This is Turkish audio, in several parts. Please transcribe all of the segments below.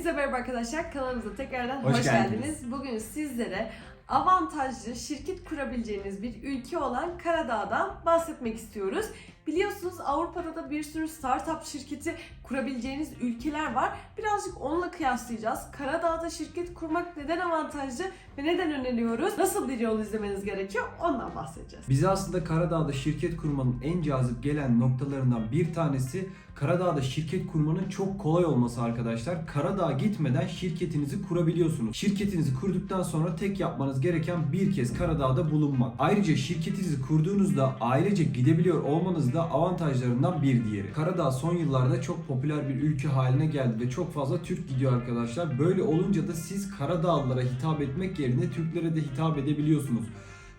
Hepinize merhaba arkadaşlar. Kanalımıza tekrardan Hoş hoş, geldiniz. geldiniz. Bugün sizlere avantajlı şirket kurabileceğiniz bir ülke olan Karadağ'dan bahsetmek istiyoruz. Biliyorsunuz Avrupa'da da bir sürü startup şirketi kurabileceğiniz ülkeler var. Birazcık onunla kıyaslayacağız. Karadağ'da şirket kurmak neden avantajlı ve neden öneriyoruz? Nasıl bir yol izlemeniz gerekiyor? Ondan bahsedeceğiz. Bize aslında Karadağ'da şirket kurmanın en cazip gelen noktalarından bir tanesi Karadağ'da şirket kurmanın çok kolay olması arkadaşlar. Karadağ'a gitmeden şirketinizi kurabiliyorsunuz. Şirketinizi kurduktan sonra tek yapmanız gereken bir kez Karadağ'da bulunmak. Ayrıca şirketinizi kurduğunuzda ailece gidebiliyor olmanız da avantajlarından bir diğeri. Karadağ son yıllarda çok popüler bir ülke haline geldi ve çok fazla Türk gidiyor arkadaşlar. Böyle olunca da siz Karadağlılara hitap etmek yerine Türklere de hitap edebiliyorsunuz.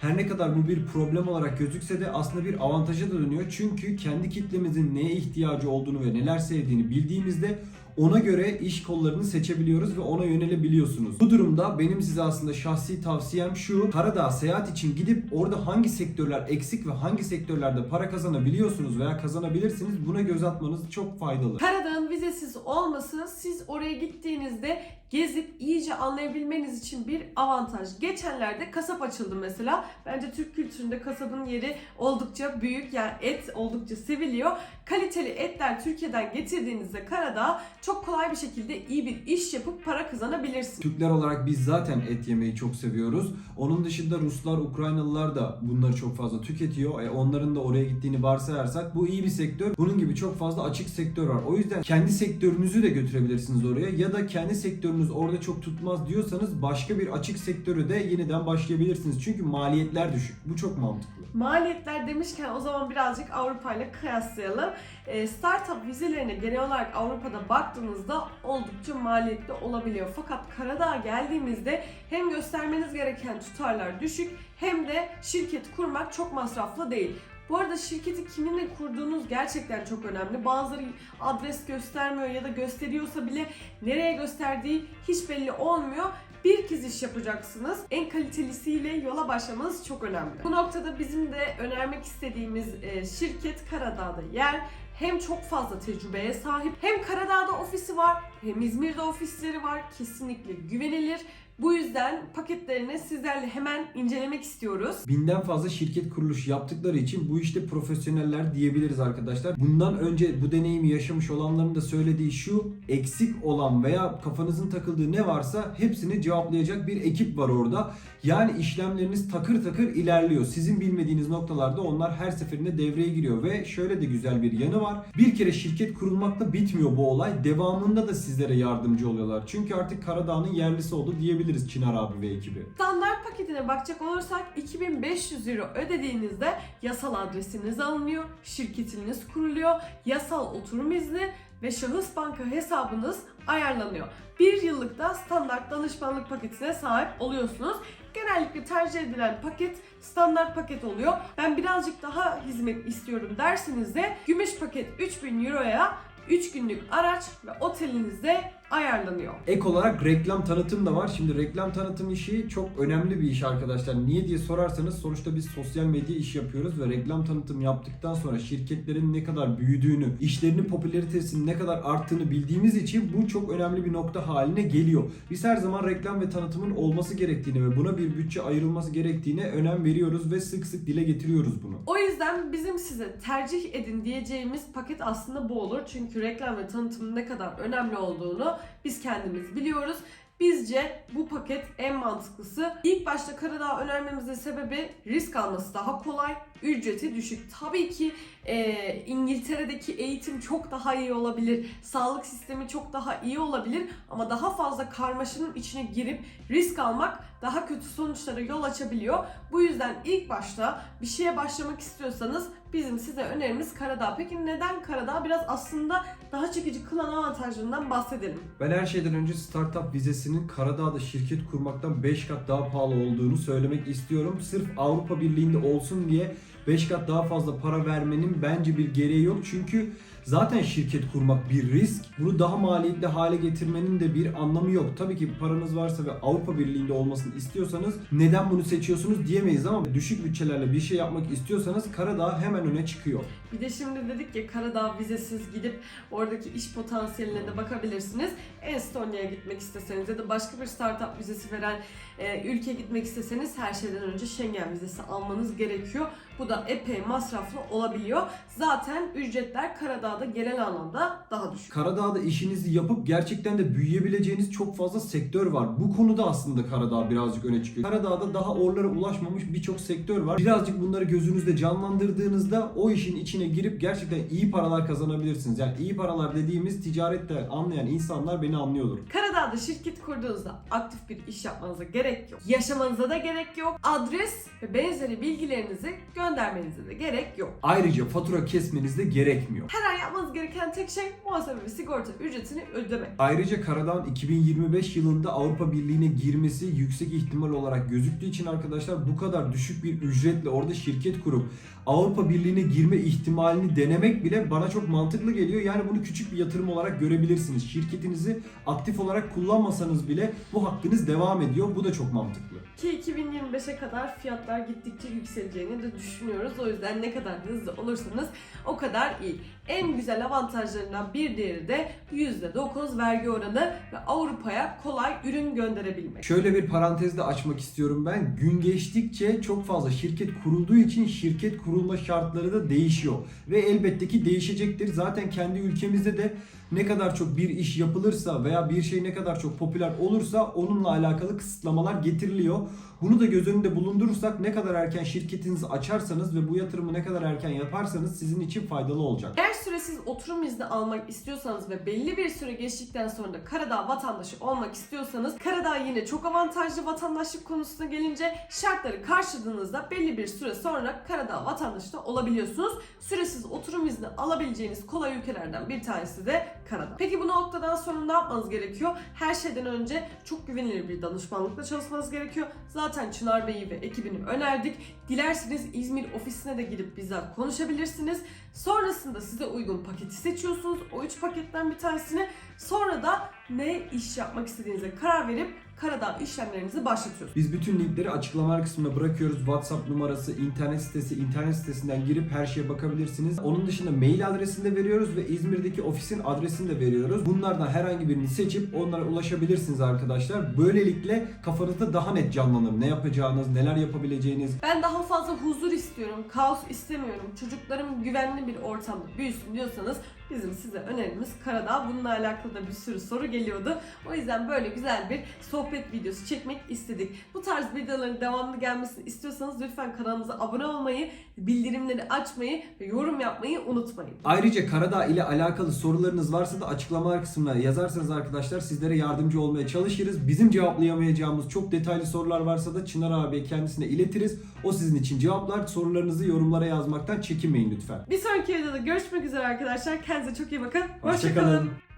Her ne kadar bu bir problem olarak gözükse de aslında bir avantaja da dönüyor. Çünkü kendi kitlemizin neye ihtiyacı olduğunu ve neler sevdiğini bildiğimizde ona göre iş kollarını seçebiliyoruz ve ona yönelebiliyorsunuz. Bu durumda benim size aslında şahsi tavsiyem şu. Karadağ seyahat için gidip orada hangi sektörler eksik ve hangi sektörlerde para kazanabiliyorsunuz veya kazanabilirsiniz buna göz atmanız çok faydalı. Karadağ'ın vizesiz olması siz oraya gittiğinizde gezip iyice anlayabilmeniz için bir avantaj. Geçenlerde kasap açıldı mesela. Bence Türk kültüründe kasabın yeri oldukça büyük. Yani et oldukça seviliyor. Kaliteli etler Türkiye'den getirdiğinizde Karadağ çok kolay bir şekilde iyi bir iş yapıp para kazanabilirsiniz. Türkler olarak biz zaten et yemeyi çok seviyoruz. Onun dışında Ruslar, Ukraynalılar da bunları çok fazla tüketiyor. E onların da oraya gittiğini varsayarsak bu iyi bir sektör. Bunun gibi çok fazla açık sektör var. O yüzden kendi sektörünüzü de götürebilirsiniz oraya ya da kendi sektörünüz orada çok tutmaz diyorsanız başka bir açık sektörü de yeniden başlayabilirsiniz. Çünkü maliyetler düşük. Bu çok mantıklı. Maliyetler demişken o zaman birazcık Avrupa ile kıyaslayalım. Ee, Startup vizelerine genel olarak Avrupa'da baktığınızda oldukça maliyetli olabiliyor. Fakat Karadağ'a geldiğimizde hem göstermeniz gereken tutarlar düşük hem de şirket kurmak çok masraflı değil. Bu arada şirketi kiminle kurduğunuz gerçekten çok önemli. Bazıları adres göstermiyor ya da gösteriyorsa bile nereye gösterdiği hiç belli olmuyor. Bir kez iş yapacaksınız. En kalitelisiyle yola başlamanız çok önemli. Bu noktada bizim de önermek istediğimiz e, şirket Karadağ'da yer. Hem çok fazla tecrübeye sahip, hem Karadağ'da ofisi var, hem İzmir'de ofisleri var. Kesinlikle güvenilir. Bu yüzden paketlerini sizlerle hemen incelemek istiyoruz. Binden fazla şirket kuruluşu yaptıkları için bu işte profesyoneller diyebiliriz arkadaşlar. Bundan önce bu deneyimi yaşamış olanların da söylediği şu eksik olan veya kafanızın takıldığı ne varsa hepsini cevaplayacak bir ekip var orada. Yani işlemleriniz takır takır ilerliyor. Sizin bilmediğiniz noktalarda onlar her seferinde devreye giriyor ve şöyle de güzel bir yanı var. Bir kere şirket kurulmakla bitmiyor bu olay. Devamında da sizlere yardımcı oluyorlar. Çünkü artık Karadağ'ın yerlisi oldu diyebiliriz Çınar abi ve ekibi. Standart paketine bakacak olursak 2500 euro ödediğinizde yasal adresiniz alınıyor, şirketiniz kuruluyor, yasal oturum izni ve şahıs banka hesabınız ayarlanıyor. Bir yıllık da standart danışmanlık paketine sahip oluyorsunuz. Genellikle tercih edilen paket standart paket oluyor. Ben birazcık daha hizmet istiyorum derseniz de gümüş paket 3000 euroya 3 günlük araç ve otelinizde ayarlanıyor. Ek olarak reklam tanıtım da var. Şimdi reklam tanıtım işi çok önemli bir iş arkadaşlar. Niye diye sorarsanız sonuçta biz sosyal medya iş yapıyoruz ve reklam tanıtım yaptıktan sonra şirketlerin ne kadar büyüdüğünü, işlerinin popülaritesinin ne kadar arttığını bildiğimiz için bu çok önemli bir nokta haline geliyor. Biz her zaman reklam ve tanıtımın olması gerektiğini ve buna bir bütçe ayrılması gerektiğine önem veriyoruz ve sık sık dile getiriyoruz bunu. O yüzden bizim size tercih edin diyeceğimiz paket aslında bu olur. Çünkü reklam ve tanıtımın ne kadar önemli olduğunu biz kendimiz biliyoruz. Bizce bu paket en mantıklısı. İlk başta Karadağ önermemizin sebebi risk alması daha kolay, ücreti düşük. Tabii ki e, İngiltere'deki eğitim çok daha iyi olabilir, sağlık sistemi çok daha iyi olabilir ama daha fazla karmaşanın içine girip risk almak daha kötü sonuçlara yol açabiliyor. Bu yüzden ilk başta bir şeye başlamak istiyorsanız bizim size önerimiz Karadağ. Peki neden Karadağ? Biraz aslında daha çekici kılan avantajlarından bahsedelim. Ben her şeyden önce startup vizesinin Karadağ'da şirket kurmaktan 5 kat daha pahalı olduğunu söylemek istiyorum. Sırf Avrupa Birliği'nde olsun diye 5 kat daha fazla para vermenin bence bir gereği yok. Çünkü Zaten şirket kurmak bir risk. Bunu daha maliyetli hale getirmenin de bir anlamı yok. Tabii ki paranız varsa ve Avrupa Birliği'nde olmasını istiyorsanız neden bunu seçiyorsunuz diyemeyiz ama düşük bütçelerle bir şey yapmak istiyorsanız Karadağ hemen öne çıkıyor. Bir de şimdi dedik ya Karadağ vizesiz gidip oradaki iş potansiyeline de bakabilirsiniz. Estonya'ya gitmek isteseniz ya da başka bir startup vizesi veren e, ülkeye gitmek isteseniz her şeyden önce Schengen vizesi almanız gerekiyor. Bu da epey masraflı olabiliyor. Zaten ücretler Karadağ'da genel anlamda daha düşük. Karadağ'da işinizi yapıp gerçekten de büyüyebileceğiniz çok fazla sektör var. Bu konuda aslında Karadağ birazcık öne çıkıyor. Karadağ'da daha oralara ulaşmamış birçok sektör var. Birazcık bunları gözünüzde canlandırdığınızda o işin içine girip gerçekten iyi paralar kazanabilirsiniz. Yani iyi paralar dediğimiz ticarette anlayan insanlar beni anlıyordur. Karadağ'da şirket kurduğunuzda aktif bir iş yapmanıza gerek yok. Yaşamanıza da gerek yok. Adres ve benzeri bilgilerinizi göndermenize de gerek yok. Ayrıca fatura kesmeniz de gerekmiyor. Her ay yapmanız gereken tek şey muhasebe ve sigorta ücretini ödemek. Ayrıca Karadağ'ın 2025 yılında Avrupa Birliği'ne girmesi yüksek ihtimal olarak gözüktüğü için arkadaşlar bu kadar düşük bir ücretle orada şirket kurup Avrupa Birliği'ne girme ihtimalini denemek bile bana çok mantıklı geliyor. Yani bunu küçük bir yatırım olarak görebilirsiniz. Şirketinizi aktif olarak kullanmasanız bile bu hakkınız devam ediyor. Bu da çok mantıklı. Ki 2025'e kadar fiyatlar gittikçe yükseleceğini de düşünüyoruz. O yüzden ne kadar hızlı olursanız o kadar iyi. En güzel avantajlarından bir diğeri de %9 vergi oranı ve Avrupa'ya kolay ürün gönderebilmek. Şöyle bir parantez de açmak istiyorum ben. Gün geçtikçe çok fazla şirket kurulduğu için şirket kurulma şartları da değişiyor. Ve elbette ki değişecektir. Zaten kendi ülkemizde de ne kadar çok bir iş yapılırsa veya bir şey ne kadar çok popüler olursa onunla alakalı kısıtlamalar getiriliyor. Bunu da göz önünde bulundurursak ne kadar erken şirketinizi açarsanız ve bu yatırımı ne kadar erken yaparsanız sizin için faydalı olacak. Eğer süresiz oturum izni almak istiyorsanız ve belli bir süre geçtikten sonra da Karadağ vatandaşı olmak istiyorsanız Karadağ yine çok avantajlı vatandaşlık konusuna gelince şartları karşıladığınızda belli bir süre sonra Karadağ vatandaşı da olabiliyorsunuz. Süresiz oturum izni alabileceğiniz kolay ülkelerden bir tanesi de Karadağ. Peki bu noktadan sonra ne yapmanız gerekiyor? Her şeyden önce çok güvenilir bir danışmanlıkla çalışmanız gerekiyor. Zaten Çınar Bey'i ve ekibini önerdik. Dilerseniz İzmir ofisine de gidip bizzat konuşabilirsiniz. Sonrasında size uygun paketi seçiyorsunuz. O üç paketten bir tanesini. Sonra da ne iş yapmak istediğinize karar verip Karadağ işlemlerinizi başlatıyorsunuz. Biz bütün linkleri açıklamalar kısmına bırakıyoruz. WhatsApp numarası, internet sitesi, internet sitesinden girip her şeye bakabilirsiniz. Onun dışında mail adresini de veriyoruz ve İzmir'deki ofisin adresini de veriyoruz. Bunlardan herhangi birini seçip onlara ulaşabilirsiniz arkadaşlar. Böylelikle kafanızda daha net canlanır. Ne yapacağınız, neler yapabileceğiniz. Ben daha fazla huzur istiyorum, kaos istemiyorum. Çocuklarım güvenli bir ortamda büyüsün diyorsanız bizim size önerimiz Karadağ. Bununla alakalı da bir sürü soru geliyordu. O yüzden böyle güzel bir sohbet videosu çekmek istedik. Bu tarz videoların devamlı gelmesini istiyorsanız lütfen kanalımıza abone olmayı, bildirimleri açmayı ve yorum yapmayı unutmayın. Ayrıca Karadağ ile alakalı sorularınız varsa da açıklamalar kısmına yazarsanız arkadaşlar sizlere yardımcı olmaya çalışırız. Bizim cevaplayamayacağımız çok detaylı sorular varsa da Çınar abiye kendisine iletiriz. O sizin için cevaplar. Sorularınızı yorumlara yazmaktan çekinmeyin lütfen. Bir sonraki videoda görüşmek üzere arkadaşlar. Kendinize çok iyi bakın. Hoşçakalın. Hoşçakalın.